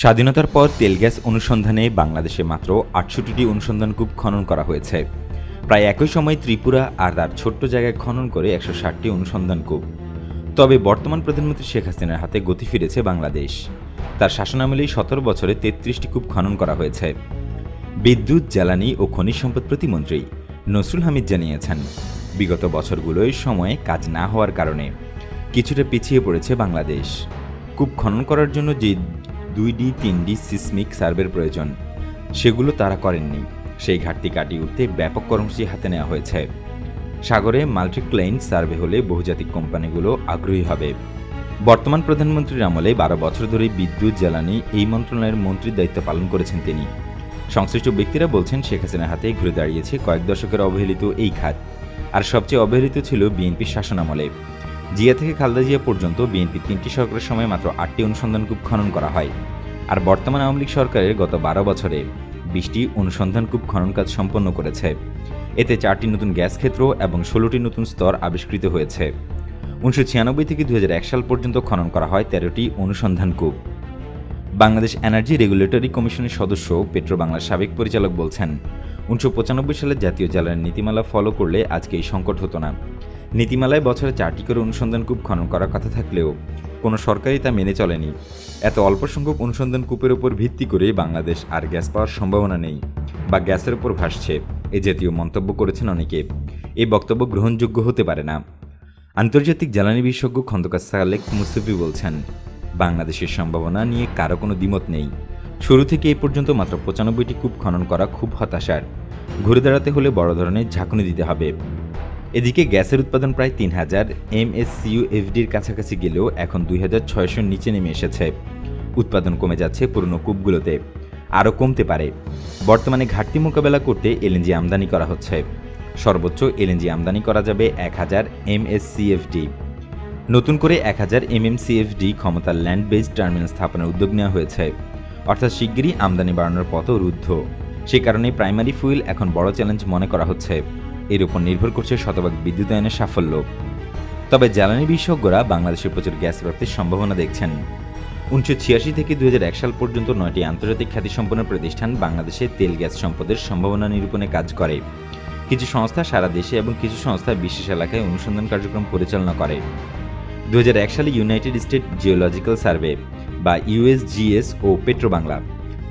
স্বাধীনতার পর তেল গ্যাস অনুসন্ধানে বাংলাদেশে মাত্র আটষট্টিটি অনুসন্ধান কূপ খনন করা হয়েছে। প্রায় একই সময় ত্রিপুরা আর তার ছোট্ট জায়গায় খনন করে একশো ষাটটি অনুসন্ধান কূপ। তবে বর্তমান প্রধানমন্ত্রী শেখ হাসিনার হাতে গতি ফিরেছে বাংলাদেশ। তার শাসনামলেই সতেরো বছরে তেত্রিশটি কূপ খনন করা হয়েছে। বিদ্যুৎ, জ্বালানি ও খনিজ সম্পদ প্রতিমন্ত্রী নসরুল হামিদ জানিয়েছেন, বিগত বছরগুলোয় সময়ে কাজ না হওয়ার কারণে কিছুটা পিছিয়ে পড়েছে বাংলাদেশ। কূপ খনন করার জন্য যে দুই ডি, তিন ডি সিসমিক সার্ভের প্রয়োজন। সেগুলো তারা করেননি। সেই ঘাটতি কাটিয়ে উঠতে ব্যাপক কর্মসূচি হাতে নেওয়া হয়েছে। সাগরে মাল্টিক্লাইন সার্ভে হলে বহুজাতিক কোম্পানিগুলো আগ্রহী হবে। বর্তমান প্রধানমন্ত্রীর আমলে বারো বছর ধরে বিদ্যুৎ, জ্বালানি এই মন্ত্রণালয়ের মন্ত্রীর দায়িত্ব পালন করেছেন তিনি। সংশ্লিষ্ট ব্যক্তিরা বলছেন, শেখ হাসিনার হাতে ঘুরে দাঁড়িয়েছে কয়েক দশকের অবহেলিত এই খাত আর সবচেয়ে অবহেলিত ছিল বিএনপির শাসনামলে জিয়া থেকে খালদা জিয়া পর্যন্ত বিএনপি তিনটি সরকারের সময় মাত্র আটটি অনুসন্ধান কূপ খনন করা হয়। আর বর্তমান আওয়ামী লীগ সরকারের গত বারো বছরে বিশটি অনুসন্ধান কূপ খনন কাজ সম্পন্ন করেছে। এতে চারটি নতুন গ্যাস ক্ষেত্র এবং ষোলোটি নতুন স্তর আবিষ্কৃত হয়েছে। উনিশশো ছিয়ানব্বই থেকে দু হাজার এক সাল পর্যন্ত খনন করা হয় তেরোটি অনুসন্ধান কূপ। বাংলাদেশ এনার্জি রেগুলেটরি কমিশনের সদস্য পেট্রো বাংলার সাবেক পরিচালক বলছেন, উনিশশো পঁচানব্বই সালে জাতীয় জ্বালানি নীতিমালা ফলো করলে আজকে এই সংকট হতো না। নীতিমালায় বছরে চারটি করে অনুসন্ধান কূপ খনন করার কথা থাকলেও কোনো সরকারই তা মেনে চলেনি। এত অল্প সংখ্যক অনুসন্ধান কূপের উপর ভিত্তি করে বাংলাদেশ আর গ্যাস পাওয়ার সম্ভাবনা নেই বা গ্যাসের উপর ভাসছে এ জাতীয় মন্তব্য করেছেন অনেকে। এই বক্তব্য গ্রহণযোগ্য হতে পারে না। আন্তর্জাতিক জ্বালানি বিশেষজ্ঞ খন্দকার সালেক মুস্তাফি বলছেন, বাংলাদেশের সম্ভাবনা নিয়ে কারও কোনো দ্বিমত নেই। শুরু থেকে এই পর্যন্ত মাত্র পঁচানব্বইটি কূপ খনন করা খুব হতাশার। ঘুরে দাঁড়াতে হলে বড় ধরনের ঝাঁকুনি দিতে হবে। এদিকে গ্যাসের উৎপাদন প্রায় তিন হাজার এমএসসিউ এফডির কাছাকাছি গেলেও এখন দুই হাজার ছয়শোর নিচে নেমে এসেছে। উৎপাদন কমে যাচ্ছে পুরনো কূপগুলোতে। আরও কমতে পারে। বর্তমানে ঘাটতি মোকাবেলা করতে এলএনজি আমদানি করা হচ্ছে। সর্বোচ্চ এলএনজি আমদানি করা যাবে এক হাজার এমএসসিএফডি নতুন করে এক হাজার এমএমসিএফডি ক্ষমতার ল্যান্ড বেসড টার্মিনাল স্থাপনের উদ্যোগ নেওয়া হয়েছে। অর্থাৎ শিগগিরই আমদানি বাড়ানোর পথও রুদ্ধ। সে কারণে প্রাইমারি ফুয়েল এখন বড় চ্যালেঞ্জ মনে করা হচ্ছে। এর উপর নির্ভর করছে শতভাগ বিদ্যুতায়নের সাফল্য। তবে জ্বালানি বিশেষজ্ঞরা বাংলাদেশের প্রচুর গ্যাস প্রাপ্তির সম্ভাবনা দেখছেন। উনিশশো ছিয়াশি থেকে দু হাজার এক সাল পর্যন্ত নয়টি আন্তর্জাতিক খ্যাতিসম্পন্ন প্রতিষ্ঠান বাংলাদেশে তেল গ্যাস সম্পদের সম্ভাবনা নিরূপণে কাজ করে। কিছু সংস্থা সারা দেশে এবং কিছু সংস্থা বিশেষ এলাকায় অনুসন্ধান কার্যক্রম পরিচালনা করে। দু হাজার এক সালে ইউনাইটেড স্টেট জিওলজিক্যাল সার্ভে বা ইউএসজিএস ও পেট্রোবাংলা,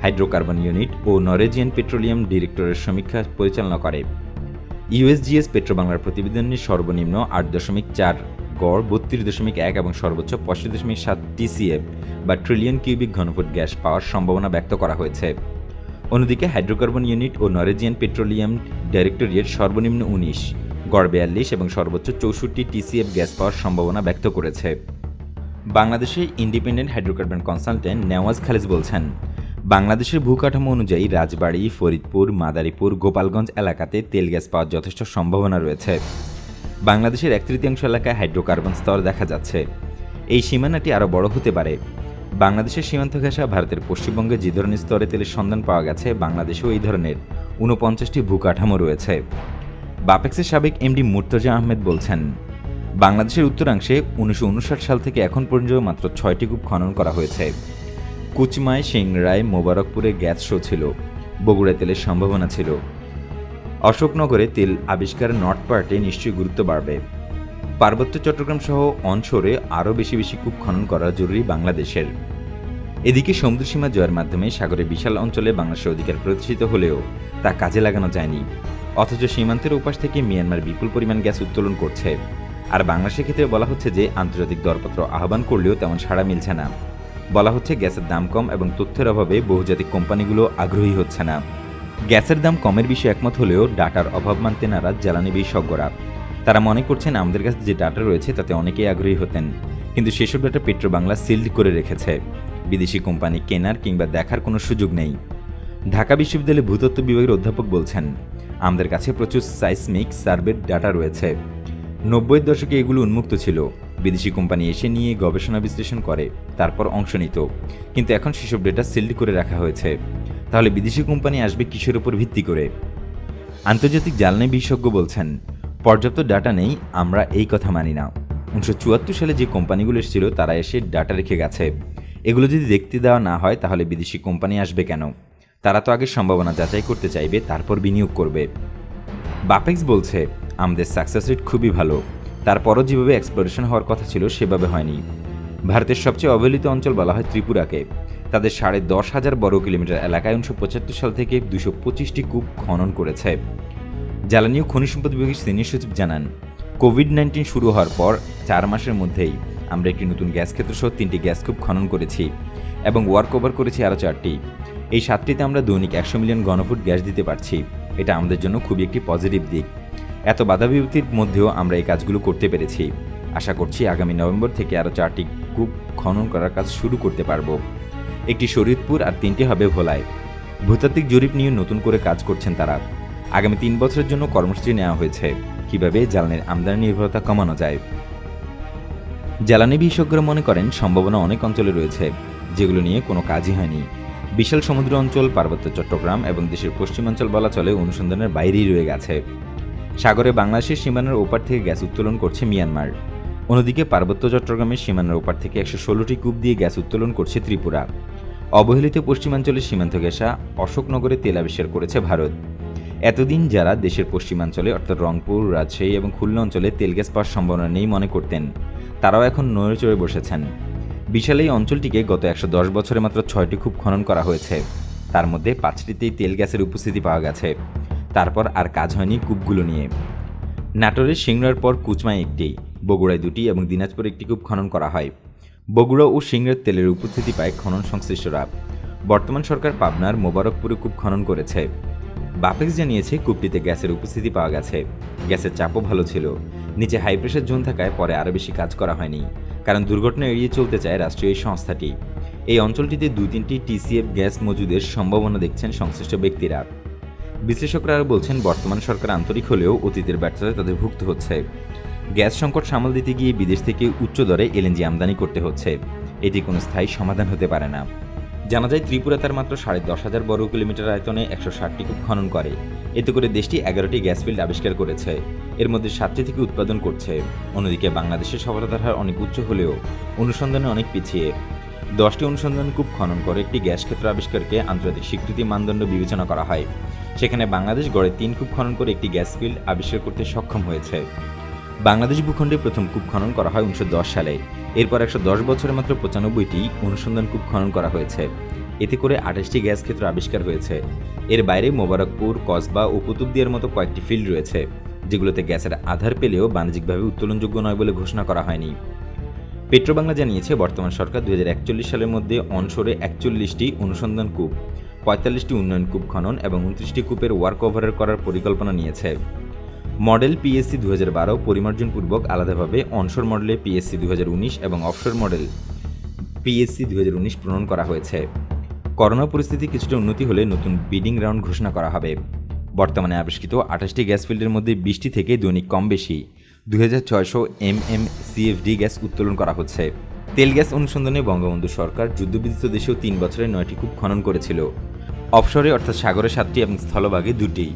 হাইড্রোকার্বন ইউনিট ও নরেজিয়ান পেট্রোলিয়াম ডিরেক্টরের সমীক্ষা পরিচালনা করে। ইউএসজিএস পেট্রোবাংলার প্রতিবেদনে সর্বনিম্ন আট দশমিক চার গড়, বত্রিশ দশমিক এক এবং সর্বোচ্চ পঁয়ষট্টি দশমিক সাত টিসিএফ বা ট্রিলিয়ন কিউবিক ঘনফুট গ্যাস পাওয়ার সম্ভাবনা ব্যক্ত করা হয়েছে। অন্যদিকে হাইড্রোকার্বন ইউনিট ও নরেজিয়ান পেট্রোলিয়াম ডাইরেক্টরিয়েট সর্বনিম্ন উনিশ, গড় বিয়াল্লিশ এবং সর্বোচ্চ চৌষট্টি টিসিএফ গ্যাস পাওয়ার সম্ভাবনা ব্যক্ত করেছে। বাংলাদেশে independent hydrocarbon consultant Nawaz Khalij বলছেন বাংলাদেশের ভূকাঠামো অনুযায়ী রাজবাড়ি, ফরিদপুর, মাদারীপুর, গোপালগঞ্জ এলাকাতে তেল গ্যাস পাওয়ার যথেষ্ট সম্ভাবনা রয়েছে। বাংলাদেশের এক তৃতীয়াংশ এলাকায় হাইড্রোকার্বন স্তর দেখা যাচ্ছে। এই সীমানাটি আরও বড় হতে পারে। বাংলাদেশের সীমান্ত ঘেঁষা ভারতের পশ্চিমবঙ্গে যে ধরনের স্তরে তেলের সন্ধান পাওয়া গেছে, বাংলাদেশেও এই ধরনের ঊনপঞ্চাশটি ভূকাঠামো রয়েছে। বাপেক্সের সাবেক এমডি মুর্তজা আহমেদ বলছেন, বাংলাদেশের উত্তরাংশে উনিশশো উনষাট সাল থেকে এখন পর্যন্ত মাত্র ছয়টি কূপ খনন করা হয়েছে। কুচমায় সিংরায় মোবারকপুরে গ্যাস শো ছিল। বগুড়ায় তেলের সম্ভাবনা ছিল। অশোকনগরে তেল আবিষ্কার নর্থ পার্টে নিশ্চয়ই গুরুত্ব বাড়বে। পার্বত্য চট্টগ্রাম সহ অনশোরে আরও বেশি বেশি কূপ খনন করা জরুরি বাংলাদেশের। এদিকে সমুদ্রসীমা জয়ের মাধ্যমে সাগরে বিশাল অঞ্চলে বাংলাদেশের অধিকার প্রতিষ্ঠিত হলেও তা কাজে লাগানো যায়নি। অথচ সীমান্তের উপাস থেকে মিয়ানমার বিপুল পরিমাণ গ্যাস উত্তোলন করছে। আর বাংলাদেশের ক্ষেত্রে বলা হচ্ছে যে, আন্তর্জাতিক দরপত্র আহ্বান করলেও তেমন সাড়া মিলছে না। বলা হচ্ছে গ্যাসের দাম কম এবং তথ্যের অভাবে বহুজাতিক কোম্পানিগুলো আগ্রহী হচ্ছে না। গ্যাসের দাম কমের বিষয়ে একমত হলেও ডাটার অভাব মানতে নারাজ জ্বালানি বিশেষজ্ঞরা। তারা মনে করছেন আমাদের কাছে যে ডাটা রয়েছে তাতে অনেকেই আগ্রহী হতেন, কিন্তু সেসব ডাটা পেট্রো বাংলা সিল্ড করে রেখেছে। বিদেশি কোম্পানি কেনার কিংবা দেখার কোনো সুযোগ নেই। ঢাকা বিশ্ববিদ্যালয়ের ভূতত্ত্ব বিভাগের অধ্যাপক বলছেন, আমাদের কাছে প্রচুর সাইসমিক সার্ভের ডাটা রয়েছে। নব্বইয়ের দশকে এগুলো উন্মুক্ত ছিল। বিদেশি কোম্পানি এসে নিয়ে গবেষণা বিশ্লেষণ করে, তারপর অংশ নিত। কিন্তু এখন সেসব ডেটা সিল্ড করে রাখা হয়েছে। তাহলে বিদেশি কোম্পানি আসবে কিসের উপর ভিত্তি করে? আন্তর্জাতিক জ্বালানি বিশেষজ্ঞ বলছেন, পর্যাপ্ত ডাটা নেই, আমরা এই কথা মানি না। উনিশশো চুয়াত্তর সালে যে কোম্পানিগুলো এসেছিল, তারা এসে ডাটা রেখে গেছে। এগুলো যদি দেখতে দেওয়া না হয়, তাহলে বিদেশি কোম্পানি আসবে কেন? তারা তো আগে সম্ভাবনা যাচাই করতে চাইবে, তারপর বিনিয়োগ করবে। বাপেক্স বলছে, আমাদের সাকসেস রেট খুবই ভালো। তারপরও যেভাবে এক্সপ্লোরেশন হওয়ার কথা ছিল, সেভাবে হয়নি। ভারতের সবচেয়ে অবহেলিত অঞ্চল বলা হয় ত্রিপুরাকে। তাদের সাড়ে দশ হাজার বর্গ কিলোমিটার এলাকায় উনিশশো পঁচাত্তর সাল থেকে দুশো পঁচিশটি কূপ খনন করেছে। জ্বালানি ও খনিজ সম্পদ বিভাগের সিনিয়র সচিব জানান, কোভিড নাইন্টিন শুরু হওয়ার পর চার মাসের মধ্যেই আমরা একটি নতুন গ্যাস ক্ষেত্র সহ তিনটি গ্যাস কূপ খনন করেছি এবং ওয়ার্ক ওভার করেছি আরও চারটি। এই সাতটিতে আমরা দৈনিক একশো মিলিয়ন ঘনফুট গ্যাস দিতে পারছি। এটা আমাদের জন্য খুবই একটি পজিটিভ দিক। এত বাধা বিপত্তির মধ্যেও আমরা এই কাজগুলো করতে পেরেছি। আশা করছি আগামী নভেম্বর থেকে আরও চারটি কূপ খনন করার কাজ শুরু করতে পারব। একটি শরীয়তপুর আর তিনটি হবে ভোলায়। ভূতাত্ত্বিক জরিপ নিয়ে নতুন করে কাজ করছেন তারা। আগামী তিন বছরের জন্য কর্মসূচি নেওয়া হয়েছে। কীভাবে জ্বালানির আমদানি নির্ভরতা কমানো যায়? জ্বালানি বিশেষজ্ঞরা মনে করেন, সম্ভাবনা অনেক অঞ্চলে রয়েছে, যেগুলো নিয়ে কোনো কাজই হয়নি। বিশাল সমুদ্র অঞ্চল, পার্বত্য চট্টগ্রাম এবং দেশের পশ্চিমাঞ্চল বলা চলে, অনুসন্ধানের বাইরেই রয়ে গেছে। সাগরে বাংলাদেশের সীমানার ওপার থেকে গ্যাস উত্তোলন করছে মিয়ানমার। অন্যদিকে পার্বত্য চট্টগ্রামের সীমানার ওপার থেকে একশো ষোলোটি কূপ দিয়ে গ্যাস উত্তোলন করছে ত্রিপুরা। অবহেলিত পশ্চিমাঞ্চলের সীমান্ত ঘেঁষা অশোকনগরে তেল আবিষ্কার করেছে ভারত। এতদিন যারা দেশের পশ্চিমাঞ্চলে, অর্থাৎ রংপুর, রাজশাহী এবং খুলনা অঞ্চলে তেল গ্যাস পাওয়ার সম্ভাবনা নেই মনে করতেন, তারাও এখন নড়ে চড়ে বসেছেন। বিশাল এই অঞ্চলটিকে গত একশো দশ বছরে মাত্র ছয়টি কূপ খনন করা হয়েছে। তার মধ্যে পাঁচটিতেই তেল গ্যাসের উপস্থিতি পাওয়া গেছে। তারপর আর কাজ হয়নি কূপগুলো নিয়ে। নাটোরের সিংড়ার পর কুচমায় একটি, বগুড়ায় দুটি এবং দিনাজপুরে একটি কূপ খনন করা হয়। বগুড়া ও সিংড়ার তেলের উপস্থিতি পায় খনন সংশ্লিষ্টরা। বর্তমান সরকার পাবনার মোবারকপুরে কূপ খনন করেছে। বাপেক্স জানিয়েছে কূপটিতে গ্যাসের উপস্থিতি পাওয়া গেছে। গ্যাসের চাপও ভালো ছিল। নিচে হাই প্রেশার জোন থাকায় পরে আরও বেশি কাজ করা হয়নি। কারণ দুর্ঘটনা এড়িয়ে চলতে চায় রাষ্ট্রীয় এই সংস্থাটি। এই অঞ্চলটিতে দুই তিনটি টিসিএফ গ্যাস মজুদের সম্ভাবনা দেখছেন সংশ্লিষ্ট ব্যক্তিরা। বিশ্লেষকরা আরও বলছেন, বর্তমান সরকার আন্তরিক হলেও অতীতের ব্যর্থতায় তাদের ভুগতে হচ্ছে। গ্যাস সংকট সামাল দিতে গিয়ে বিদেশ থেকে উচ্চ দরে এলএনজি আমদানি করতে হচ্ছে। এটি কোনো স্থায়ী সমাধান হতে পারে না। জানা যায়, ত্রিপুরা তার মাত্র সাড়ে দশ হাজার বর্গ কিলোমিটার আয়তনে একশো ষাটটি কূপ খনন করে। এতে করে দেশটি এগারোটি গ্যাস ফিল্ড আবিষ্কার করেছে। এর মধ্যে সাতটি থেকে উৎপাদন করছে। অন্যদিকে বাংলাদেশের সফলতার হার অনেক উচ্চ হলেও অনুসন্ধানে অনেক পিছিয়ে। দশটি অনুসন্ধান কূপ খনন করে একটি গ্যাস ক্ষেত্র আবিষ্কারকে আন্তর্জাতিক স্বীকৃতি মানদণ্ড বিবেচনা করা হয়। সেখানে বাংলাদেশ গড়ে তিন কূপ খনন করে একটি গ্যাস ফিল্ড আবিষ্কার করতে সক্ষম হয়েছে। বাংলাদেশ ভূখণ্ডে প্রথম কূপ খনন করা হয় উনিশশো দশ সালে। এরপর একশো দশ বছরে মাত্র পঁচানব্বইটি অনুসন্ধান কূপ খনন করা হয়েছে। এতে করে আঠাশটি গ্যাস ক্ষেত্র আবিষ্কার হয়েছে। এর বাইরে মোবারকপুর, কসবা ও কুতুবদিয়ার মতো কয়েকটি ফিল্ড রয়েছে, যেগুলোতে গ্যাসের আধার পেলেও বাণিজ্যিকভাবে উত্তোলনযোগ্য নয় বলে ঘোষণা করা হয়নি। পেট্রোবাংলা জানিয়েছে, বর্তমান সরকার দু হাজার একচল্লিশ সালের মধ্যে অনশোরে একচল্লিশটি অনুসন্ধান কূপ, পঁয়তাল্লিশটি উন্নয়ন কূপ খনন এবং উনত্রিশটি কূপের ওয়ার্ক ওভারের করার পরিকল্পনা নিয়েছে। মডেল পিএসসি দু হাজার বারো পরিমার্জনপূর্বক আলাদাভাবে অনসর মডেলে পিএসসি দু হাজার উনিশ এবং অফশোর মডেল পিএসসি দু হাজার উনিশ প্রণয়ন করা হয়েছে। করোনা পরিস্থিতি কিছুটা উন্নতি হলে নতুন বিডিং রাউন্ড ঘোষণা করা হবে। বর্তমানে আবিষ্কৃত আঠাশটি গ্যাস ফিল্ডের মধ্যে বিশটি থেকে দৈনিক কম বেশি। দুই হাজার ছয়শো এম এম গ্যাস উত্তোলন করা হচ্ছে। তেল গ্যাস অনুসন্ধানে বঙ্গবন্ধু সরকার যুদ্ধবিদিত দেশেও তিন বছরে নয়টি কূপ খনন করেছিল। অপসরে অর্থাৎ সাগরে সাতটি এবং স্থলভাগে দুটি।